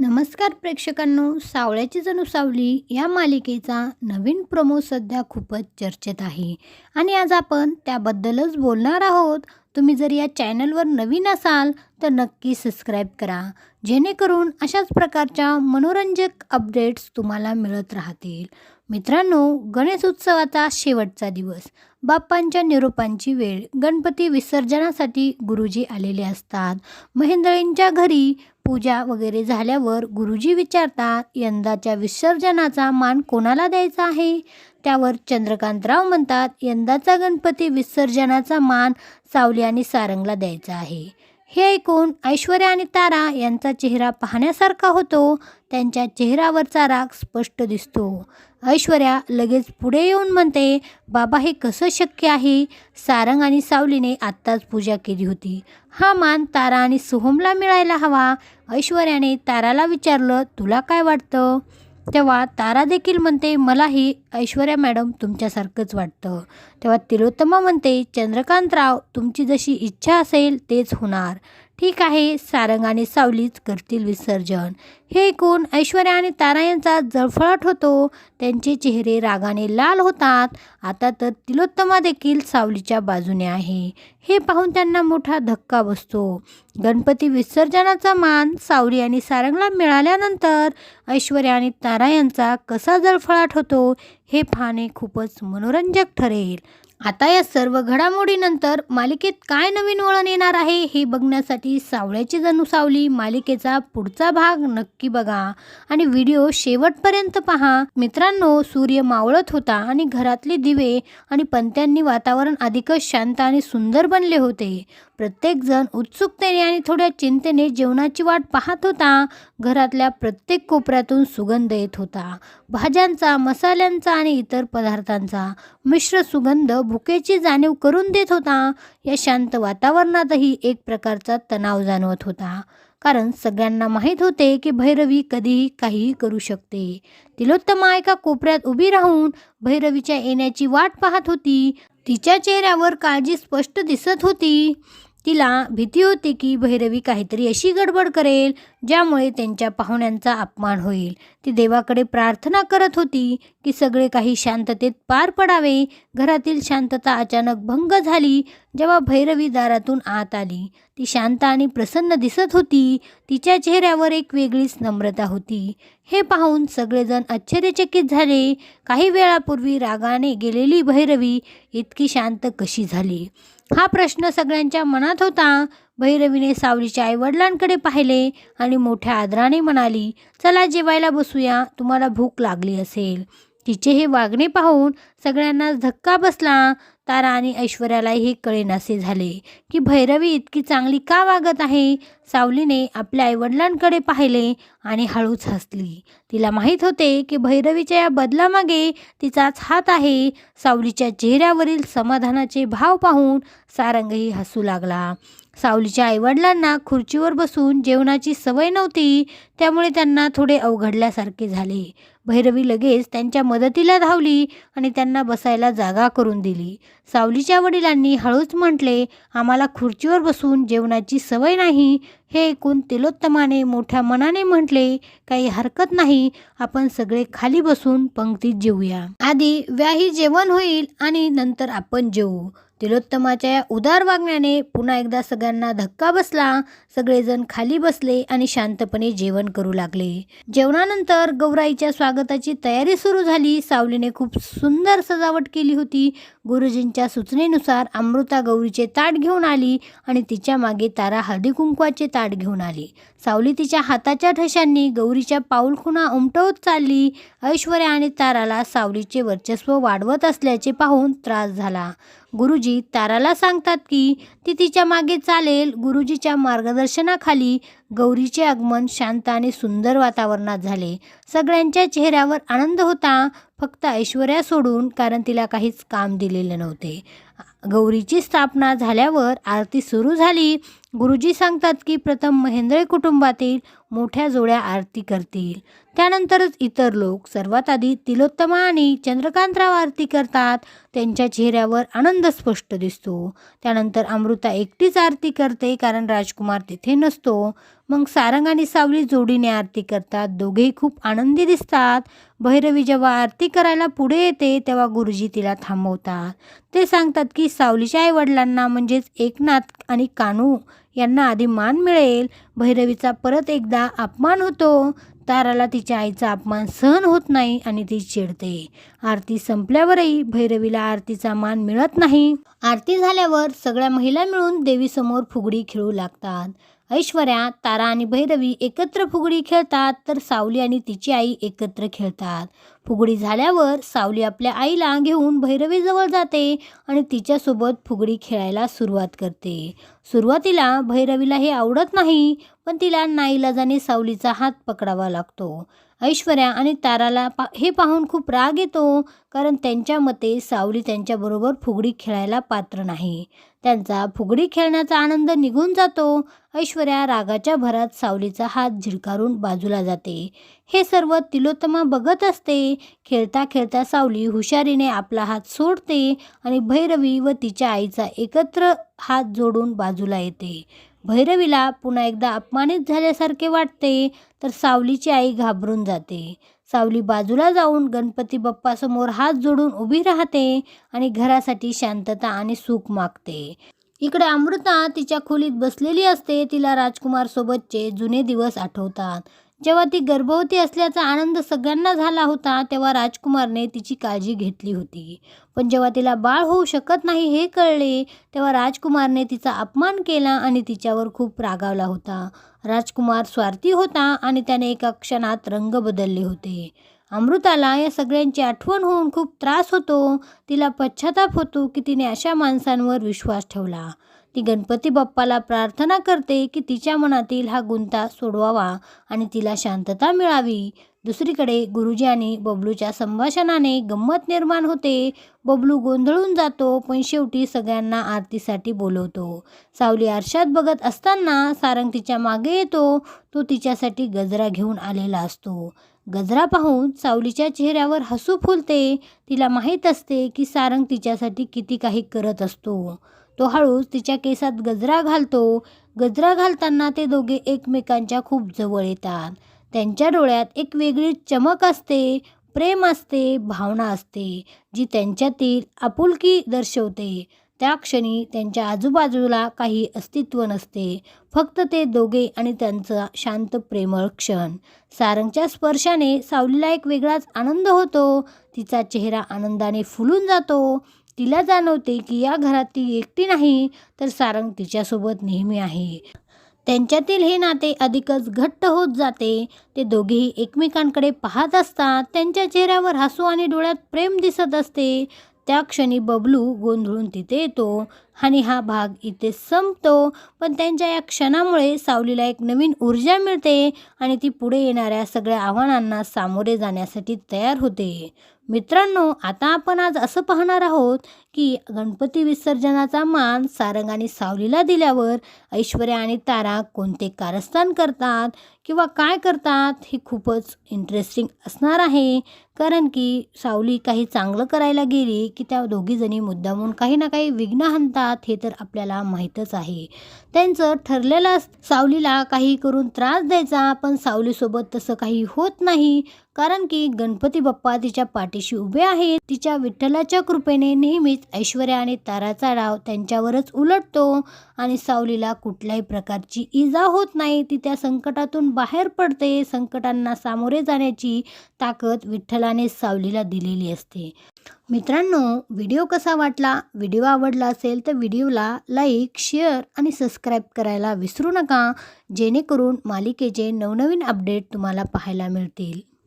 नमस्कार प्रेक्षकांनो सावळ्याची जणू सावली या मालिकेचा नवीन प्रोमो सध्या खूपच चर्चेत आहे. आणि आज आपण त्याबद्दलच बोलणार आहोत. तुम्ही जर या चॅनलवर नवीन असाल तर नक्की सबस्क्राईब करा. जेणेकरून अशाच प्रकारच्या मनोरंजक अपडेट्स तुम्हाला मिळत राहतील. मित्रांनो गणेश उत्सवाचा शेवटचा दिवस. बाप्पांच्या निरोपांची वेळ. गणपती विसर्जनासाठी गुरुजी आलेले असतात. महेंद्रेंच्या घरी पूजा वगैरे झाल्यावर गुरुजी विचारतात यंदाच्या विसर्जनाचा मान कोणाला द्यायचा आहे? त्यावर चंद्रकांतराव म्हणतात यंदाचा गणपती विसर्जनाचा मान सावली आणि सारंगला द्यायचा आहे. हे ऐकून ऐश्वर्या आणि तारा यांचा चेहरा पाहण्यासारखा होतो. त्यांच्या चेहऱ्यावरचा राग स्पष्ट दिसतो. ऐश्वर्या लगेच पुढे येऊन म्हणते बाबा हे कसं शक्य आहे? सारंग आणि सावलीने आत्ताच पूजा केली होती. हा मान तारा आणि सोहमला मिळायला हवा. ऐश्वर्याने ताराला विचारलं तुला काय वाटतं? तेव्हा तारा देखील म्हणते मलाही ऐश्वर्या मॅडम तुमच्यासारखंच वाटतं. तेव्हा तिलोत्तमा म्हणते चंद्रकांतराव तुमची जशी इच्छा असेल तेच होणार. ठीक आहे सारंग आणि सावलीच करतील विसर्जन. हे ऐकून ऐश्वर्या आणि तारा यांचा जळफळाट होतो. त्यांचे चेहरे रागाने लाल होतात. आता तर तिलोत्तमा देखील सावलीच्या बाजूने आहे. हे पाहून त्यांना मोठा धक्का बसतो. गणपती विसर्जनाचा मान सावली आणि सारंगला मिळाल्यानंतर ऐश्वर्या आणि तारा यांचा कसा जळफळाट होतो हे पाहणे खूपच मनोरंजक ठरेल. आता या सर्व घडामोडीनंतर मालिकेत काय नवीन वळण येणार आहे हे बघण्यासाठी सावळ्याची जणू सावली मालिकेचा पुढचा भाग नक्की बघा आणि व्हिडिओ शेवटपर्यंत पहा. मित्रांनो सूर्य मावळत होता आणि घरातले दिवे आणि पंत्यांनी वातावरण अधिकच शांत आणि सुंदर बनले होते. प्रत्येकजण उत्सुकतेने आणि थोड्या चिंतेने जेवणाची वाट पाहत होता. घरातल्या प्रत्येक कोपऱ्यातून सुगंध येत होता. भाज्यांचा मसाल्यांचा आणि इतर पदार्थांचा मिश्र सुगंध भुकेची जाणीव करून देत होता. या शांत वातावरणातही एक प्रकारचा तणाव जाणवत होता. कारण सगळ्यांना माहीत होते की भैरवी कधीही काहीही करू शकते. तिलोत्तमा एका कोपऱ्यात उभी राहून भैरवीच्या येण्याची वाट पाहत होती. तिच्या चेहऱ्यावर काळजी स्पष्ट दिसत होती. तिला भीती होती की भैरवी काहीतरी अशी गडबड करेल ज्यामुळे त्यांच्या पाहुण्यांचा अपमान होईल. ती देवाकडे प्रार्थना करत होती की सगळे काही शांततेत पार पडावे. घरातील शांतता अचानक भंग झाली जेव्हा भैरवी दारातून आत आली. ती शांत आणि प्रसन्न दिसत होती. तिच्या चेहऱ्यावर एक वेगळीच नम्रता होती. हे पाहून सगळेजण आश्चर्यचकित झाले. काही वेळापूर्वी रागाने गेलेली भैरवी इतकी शांत कशी झाली? हा प्रश्न सगळ्यांच्या मनात होता. भैरवीने सावलीच्या आईवडिलांकडे पाहिले आणि मोठ्या आदराने म्हणाली चला जेवायला बसूया तुम्हाला भूक लागली असेल. तिचे हे वागणे पाहून सगळ्यांनाच धक्का बसला. तारा आणि ऐश्वर्यालाही कळेनासे झाले की भैरवी इतकी चांगली का वागत आहे? सावलीने आपल्या आईवडिलांकडे पाहिले आणि हळूच हसली. तिला माहीत होते की भैरवीच्या या बदलामागे तिचाच हात आहे. सावलीच्या चेहऱ्यावरील समाधानाचे भाव पाहून सारंगही हसू लागला. सावलीच्या आईवडिलांना खुर्चीवर बसून जेवणाची सवय नव्हती त्यामुळे त्यांना थोडे अवघडल्यासारखे झाले. भैरवी लगेच त्यांच्या मदतीला धावली आणि त्यांना बसायला जागा करून दिली. सावलीच्या वडिलांनी हळूच म्हटले आम्हाला खुर्चीवर बसून जेवणाची सवय नाही हे ऐकून तिलोत्तमाने मोठ्या मनाने म्हटले काही हरकत नाही आपण सगळे खाली बसून पंक्तीत जेवूया आधी व्याही जेवण होईल आणि नंतर आपण जेवू तिलोत्तमाच्या या उदार वागण्याने पुन्हा एकदा सगळ्यांना धक्का बसला सगळेजण खाली बसले आणि शांतपणे जेवण करू लागले. जेवणानंतर गौराईच्या स्वागताची तयारी सुरू झाली. सावलीने खूप सुंदर सजावट केली होती. गुरुजींच्या सूचनेनुसार अमृता गौरीचे ताट घेऊन आली आणि तिच्यामागे तारा हळदी कुंकवाचे ताट घेऊन आली. सावली तिच्या हाताच्या ठशांनी गौरीच्या पाऊलखुणा उमटवत चालली. ऐश्वर्या आणि ताराला सावलीचे वर्चस्व वाढवत असल्याचे पाहून त्रास झाला. गुरुजी ताराला सांगतात की ती तिच्यामागे चालेल गुरुजीच्या मार्गदर्शनाखाली गौरीचे आगमन शांत आणि सुंदर वातावरणात झाले. सगळ्यांच्या चेहऱ्यावर आनंद होता फक्त ऐश्वर्या सोडून कारण तिला काहीच काम दिलेले नव्हते. गौरीची स्थापना झाल्यावर आरती सुरू झाली गुरुजी सांगतात की प्रथम महेंद्रे कुटुंबातील मोठ्या जोड्या आरती करतील. त्यानंतरच इतर लोक सर्वात आधी तिलोत्तमा आणि चंद्रकांतराव आरती करतात. त्यांच्या चेहऱ्यावर आनंद स्पष्ट दिसतो. त्यानंतर अमृता एकटीच आरती करते कारण राजकुमार तिथे नसतो. मग सारंग आणि सावली जोडीने आरती करतात. दोघेही खूप आनंदी दिसतात. भैरवी जेव्हा आरती करायला पुढे येते तेव्हा गुरुजी तिला थांबवतात. ते सांगतात की सावलीच्या आईवडिलांना म्हणजेच एकनाथ आणि कानू यांना आधी मान मिळेल. भैरवीचा परत एकदा अपमान होतो. ताराला तिच्या आईचा अपमान सहन होत नाही आणि ती चिडते. आरती संपल्यावरही भैरवीला आरतीचा मान मिळत नाही. आरती झाल्यावर सगळ्या महिला मिळून देवीसमोर फुगडी खेळू लागतात. ऐश्वर्या तारा आणि भैरवी एकत्र फुगडी खेळतात तर सावली आणि तिची आई एकत्र खेळतात. फुगडी झाल्यावर सावली आपल्या आईला घेऊन भैरवीजवळ जाते आणि तिच्यासोबत फुगडी खेळायला सुरुवात करते. सुरुवातीला भैरवीला हे आवडत नाही पण तिला नाईलाजाने सावलीचा हात पकडावा लागतो. ऐश्वर्या आणि ताराला पा हे पाहून खूप राग येतो. कारण त्यांच्या मते सावली त्यांच्याबरोबर फुगडी खेळायला पात्र नाही. त्यांचा फुगडी खेळण्याचा आनंद निघून जातो. ऐश्वर्या रागाच्या भरात सावलीचा हात झिडकारून बाजूला जाते. हे सर्व तिलोत्तमा बघत असते. खेळता खेळता सावली हुशारीने आपला हात सोडते आणि भैरवी व तिच्या आईचा एकत्र हात जोडून बाजूला येते. भैरवीला पुन्हा एकदा अपमानित झाल्यासारखे वाटते तर सावलीची आई घाबरून जाते. सावली बाजूला जाऊन गणपती बाप्पासमोर हात जोडून उभी राहते आणि घरासाठी शांतता आणि सुख मागते. इकडे अमृता तिच्या खोलीत बसलेली असते तिला राजकुमार सोबतचे जुने दिवस आठवतात. जेव्हा ती गर्भवती असल्याचा आनंद सगळ्यांना झाला होता तेव्हा राजकुमारने तिची काळजी घेतली होती. पण जेव्हा तिला बाळ होऊ शकत नाही हे कळले तेव्हा राजकुमारने तिचा अपमान केला आणि तिच्यावर खूप रागावला होता. राजकुमार स्वार्थी होता आणि त्याने एका क्षणात रंग बदलले होते. अमृताला या सगळ्यांची आठवण होऊन खूप त्रास होतो. तिला पश्चाताप होतो की तिने अशा माणसांवर विश्वास ठेवला. ती गणपती बाप्पाला प्रार्थना करते की तिच्या मनातील हा गुंता सोडवावा आणि तिला शांतता मिळावी. दुसरीकडे गुरुजी आणि बबलूच्या संभाषणाने गंमत निर्माण होते. बबलू गोंधळून जातो पण शेवटी सगळ्यांना आरतीसाठी बोलवतो. सावली आरशात बघत असताना सारंग तिच्यामागे येतो. तो तिच्यासाठी गजरा घेऊन आलेला असतो. गजरा पाहून सावलीच्या चेहऱ्यावर हसू फुलते. तिला माहीत असते की सारंग तिच्यासाठी किती काही करत असतो. तो हळूच तिच्या केसात गजरा घालतो. गजरा घालताना ते दोघे एकमेकांच्या खूप जवळ येतात. त्यांच्या डोळ्यात एक वेगळी चमक असते प्रेम असते भावना असते जी त्यांच्यातील आपुलकी दर्शवते. त्या क्षणी त्यांच्या आजूबाजूला काही अस्तित्व नसते. फक्त ते दोघे आणि त्यांचा शांत प्रेमळ क्षण. सारंगच्या स्पर्शाने सावलीला एक वेगळाच आनंद होतो. तिचा चेहरा आनंदाने फुलून जातो. तिला जाणवते की या घरात ती एकटी नाही तर सारंग तिच्यासोबत नेहमी आहे. त्यांच्यातील हे नाते अधिकच घट्ट होत जाते. ते दोघेही एकमेकांकडे पाहत असतात. त्यांच्या चेहऱ्यावर हसू आणि डोळ्यात प्रेम दिसत असते. त्या क्षणी बबलू गोंधळून तिथे येतो आणि हा भाग इथे संपतो. पण त्यांच्या या क्षणामुळे सावलीला एक नवीन ऊर्जा मिळते आणि ती पुढे येणाऱ्या सगळ्या आव्हानांना सामोरे जाण्यासाठी तयार होते. मित्रांनो आता आपण आज असं पाहणार आहोत की गणपती विसर्जनाचा मान सारंग आणि सावलीला दिल्यावर ऐश्वर्या आणि तारा कोणते कारस्थान करतात किंवा काय करतात हे खूपच इंटरेस्टिंग असणार आहे. कारण की सावली काही चांगलं करायला गेली की त्या दोघीजणी मुद्दामून काही ना काही विघ्न हाणतात हे तर आपल्याला माहीतच आहे. त्यांचं ठरलेलं सावलीला काही करून त्रास द्यायचा पण सावलीसोबत तसं काही होत नाही. कारण की गणपती बाप्पा तिच्या पाठीशी उभे आहेत. तिच्या विठ्ठलाच्या कृपेने नेहमीच ऐश्वर्या आणि ताराचा डाव त्यांच्यावरच उलटतो आणि सावलीला कुठल्याही प्रकारची इजा होत नाही. ती त्या संकटातून बाहेर पडते. संकटांना सामोरे जाण्याची ताकद विठ्ठलाने सावलीला दिलेली असते. मित्रांनो व्हिडिओ कसा वाटला? व्हिडिओ आवडला असेल तर व्हिडिओला लाईक शेअर आणि सबस्क्राईब करायला विसरू नका. जेणेकरून मालिकेचे नवनवीन अपडेट तुम्हाला पाहायला मिळतील.